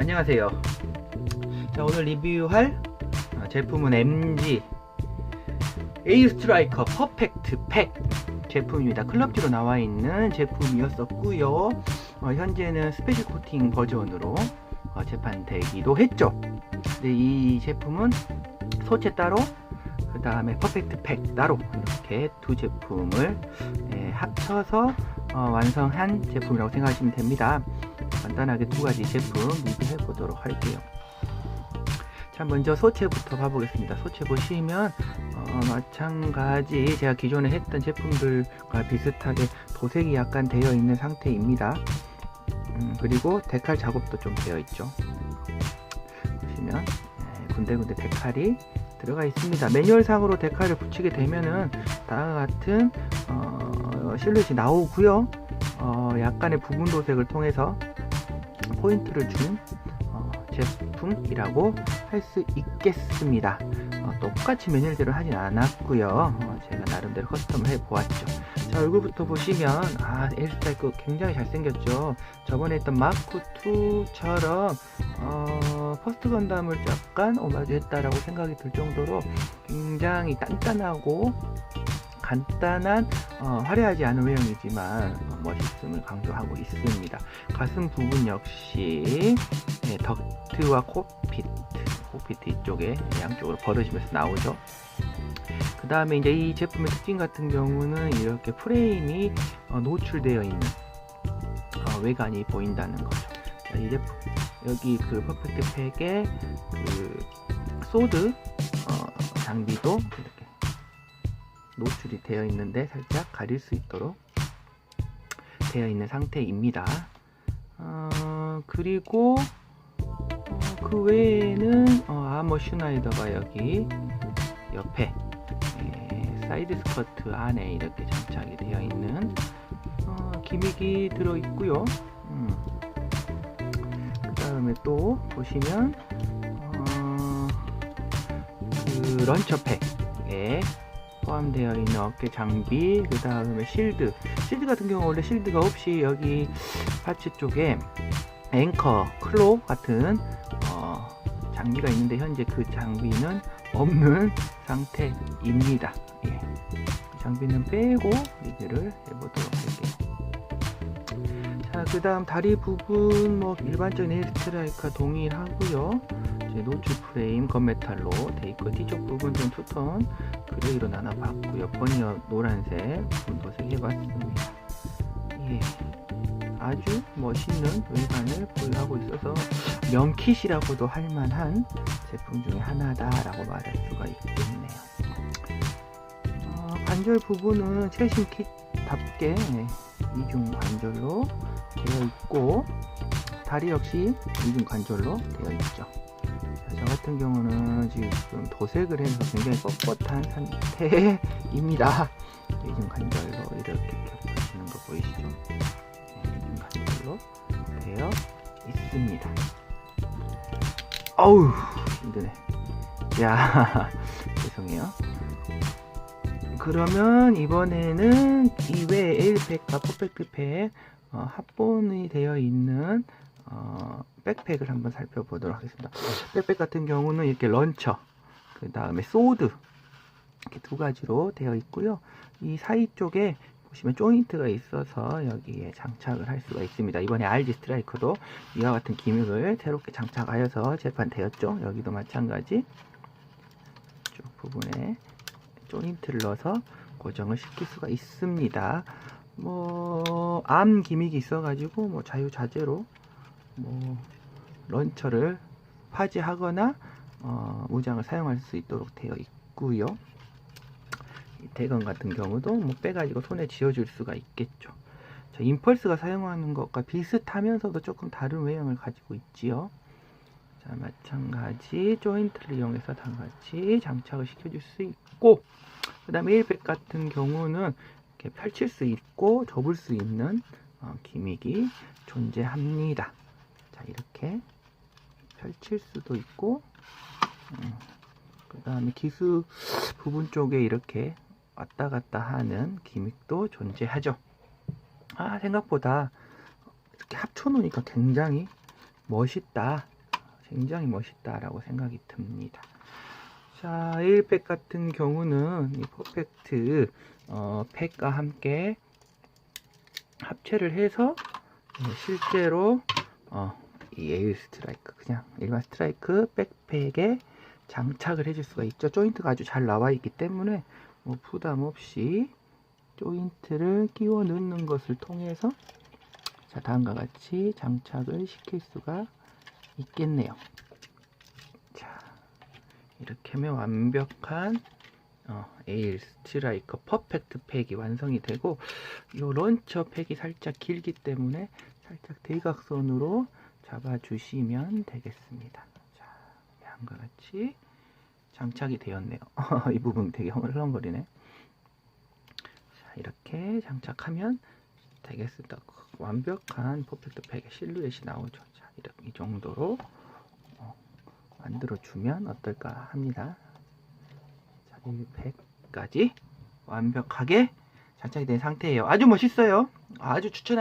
안녕하세요. 자, 오늘 리뷰할 어, 제품은 MG 에이 스트라이커 퍼펙트 팩 제품입니다. 클럽지로 나와 있는 제품이었었고요. 어, 현재는 스페셜 코팅 버전으로 어, 재판되기도 했죠. 근데 이 제품은 소체 따로 그 다음에 퍼펙트 팩 따로 이렇게 두 제품을 예, 합쳐서 어, 완성한 제품이라고 생각하시면 됩니다. 간단하게 두 가지 제품 리뷰해 보도록 할게요. 자, 먼저 소체부터 봐보겠습니다. 소체 보시면 어, 마찬가지 제가 기존에 했던 제품들과 비슷하게 도색이 약간 되어 있는 상태입니다. 음, 그리고 데칼 작업도 좀 되어 있죠. 보시면 네, 군데군데 데칼이 들어가 있습니다. 매뉴얼상으로 데칼을 붙이게 되면은 다음과 같은 어, 실루엣이 나오고요. 어, 약간의 부분 도색을 통해서 포인트를 준 어, 제품이라고 할 수 있겠습니다. 어, 똑같이 매뉴얼대로 하진 않았고요. 어, 제가 나름대로 커스텀을 해 보았죠. 자 얼굴부터 보시면 아 에일스타이크 굉장히 잘생겼죠. 저번에 했던 마크 2처럼 어, 퍼스트 건담을 약간 오마주했다라고 생각이 들 정도로 굉장히 단단하고 간단한 어, 화려하지 않은 외형이지만 어, 멋있음을 강조하고 있습니다. 가슴 부분 역시 네, 덕트와 코피트, 코피트 이쪽에 양쪽으로 벌어지면서 나오죠. 그 다음에 이제 이 제품의 특징 같은 경우는 이렇게 프레임이 어, 노출되어 있는 어, 외관이 보인다는 거죠. 자, 이 제품 여기 그 퍼펙트 팩에 그 소드 어, 장비도 이렇게 노출이 되어 있는데 살짝 가릴 수 있도록 되어 있는 상태입니다. 어, 그리고 어, 그 외에는 어, 아머 슈나이더가 여기 옆에 예, 사이드 스커트 안에 이렇게 장착이 되어 있는 어, 기믹이 들어 있고요. 음. 그 다음에 또 보시면 어, 그 런처팩에 포함되어 있는 어깨 장비, 그 다음에 실드. 실드 같은 경우 원래 실드가 없이 여기 파츠 쪽에 앵커, 클로 같은 어, 장비가 있는데 현재 그 장비는 없는 상태입니다. 예. 그 장비는 빼고 리뷰를 해보도록 할게요. 자, 그 다음 다리 부분 뭐 일반적인 에일스트라이크와 동일하고요. 이제 노출 프레임 건메탈로 돼 있고 뒤쪽 부분 좀 투톤 그레이로 나눠봤고요. 버니어 노란색 부분 도색 해봤습니다. 예, 아주 멋있는 외관을 보유하고 있어서 명kit이라고도 할 만한 제품 중에 하나다라고 말할 수가 있겠네요. 어, 관절 부분은 최신 킷답게 이중 관절로 되어 있고 다리 역시 이중 관절로 되어 있죠. 저 같은 경우는 지금 도색을 해서 굉장히 뻣뻣한 상태입니다. 이중 관절로 이렇게 겹쳐지는 거 보이시죠? 관절로 되어 있습니다. 어우 힘드네. 야 죄송해요. 그러면 이번에는 이외 에일팩과 퍼펙트팩 어, 합본이 되어 있는 어, 백팩을 한번 살펴보도록 하겠습니다. 백팩 같은 경우는 이렇게 런처, 그 다음에 소드 이렇게 두 가지로 되어 있고요. 이 사이 쪽에 보시면 조인트가 있어서 여기에 장착을 할 수가 있습니다. 이번에 RG 스트라이커도 이와 같은 기믹을 새롭게 장착하여서 재판되었죠. 여기도 마찬가지 쪽 부분에 조인트를 넣어서 고정을 시킬 수가 있습니다. 뭐, 암 기믹이 있어가지고, 뭐, 자유자재로, 뭐, 런처를 파지하거나, 어, 무장을 사용할 수 있도록 되어 있고요 대건 같은 경우도 뭐 빼가지고 손에 쥐어줄 수가 있겠죠. 자, 임펄스가 사용하는 것과 비슷하면서도 조금 다른 외형을 가지고 있지요. 자, 마찬가지 조인트를 이용해서 다 같이 장착을 시켜줄 수 있고, 그 다음에 1백 같은 경우는 이렇게 펼칠 수 있고 접을 수 있는 어, 기믹이 존재합니다. 자, 이렇게 펼칠 수도 있고, 음, 그 다음에 기수 부분 쪽에 이렇게 왔다 갔다 하는 기믹도 존재하죠. 아, 생각보다 이렇게 합쳐놓으니까 굉장히 멋있다. 굉장히 멋있다라고 생각이 듭니다. 자, 에일팩 같은 경우는 이 퍼펙트 어, 팩과 함께 합체를 해서 네, 실제로 어, 이 에일 스트라이크 그냥 일반 스트라이크 백팩에 장착을 해줄 수가 있죠. 조인트가 아주 잘 나와 있기 때문에 뭐 부담 없이 조인트를 끼워 넣는 것을 통해서 자 다음과 같이 장착을 시킬 수가 있겠네요. 자 이렇게 하면 완벽한 어, 에일 스트라이커 퍼펙트 팩이 완성이 되고 이 런처 팩이 살짝 길기 때문에 살짝 대각선으로 잡아주시면 되겠습니다. 자, 양과 같이 장착이 되었네요. 이 부분 되게 흘렁거리네. 자, 이렇게 장착하면 되겠습니다. 완벽한 퍼펙트 팩의 실루엣이 나오죠. 자, 이렇게 이 정도로 어, 만들어주면 어떨까 합니다. 자, 이 팩까지 완벽하게 장착이 된 상태예요. 아주 멋있어요. 아주 추천.